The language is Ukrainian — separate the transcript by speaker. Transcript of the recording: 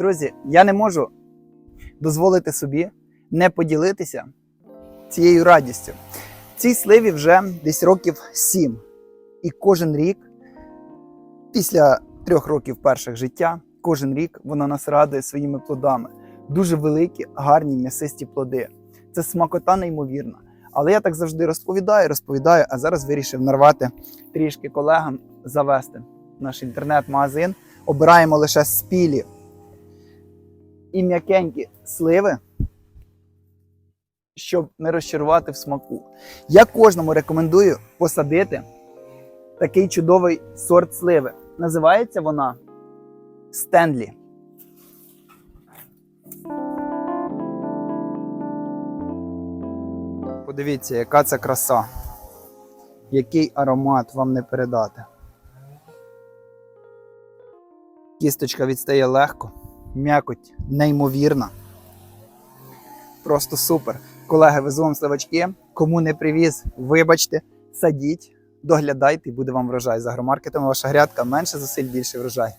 Speaker 1: Друзі, я не можу дозволити собі не поділитися цією радістю. Цій сливі вже десь років сім. І кожен рік, після трьох років перших життя, кожен рік вона нас радує своїми плодами. Дуже великі, гарні м'ясисті плоди. Це смакота неймовірна. Але я так завжди розповідаю, розповідаю, а зараз вирішив нарвати трішки колегам завести наш інтернет-магазин. Обираємо лише спілі і м'якенькі сливи, щоб не розчарувати в смаку. Я кожному рекомендую посадити такий чудовий сорт сливи. Називається вона Стенлі. Подивіться, яка це краса. Який аромат вам не передати. Кісточка відстає легко, м'якоть неймовірна. Просто супер. Колеги, везу вам сливочки. Кому не привіз, вибачте, садіть, доглядайте і буде вам врожай. За агромаркетом ваша грядка менше зусиль, більше врожай.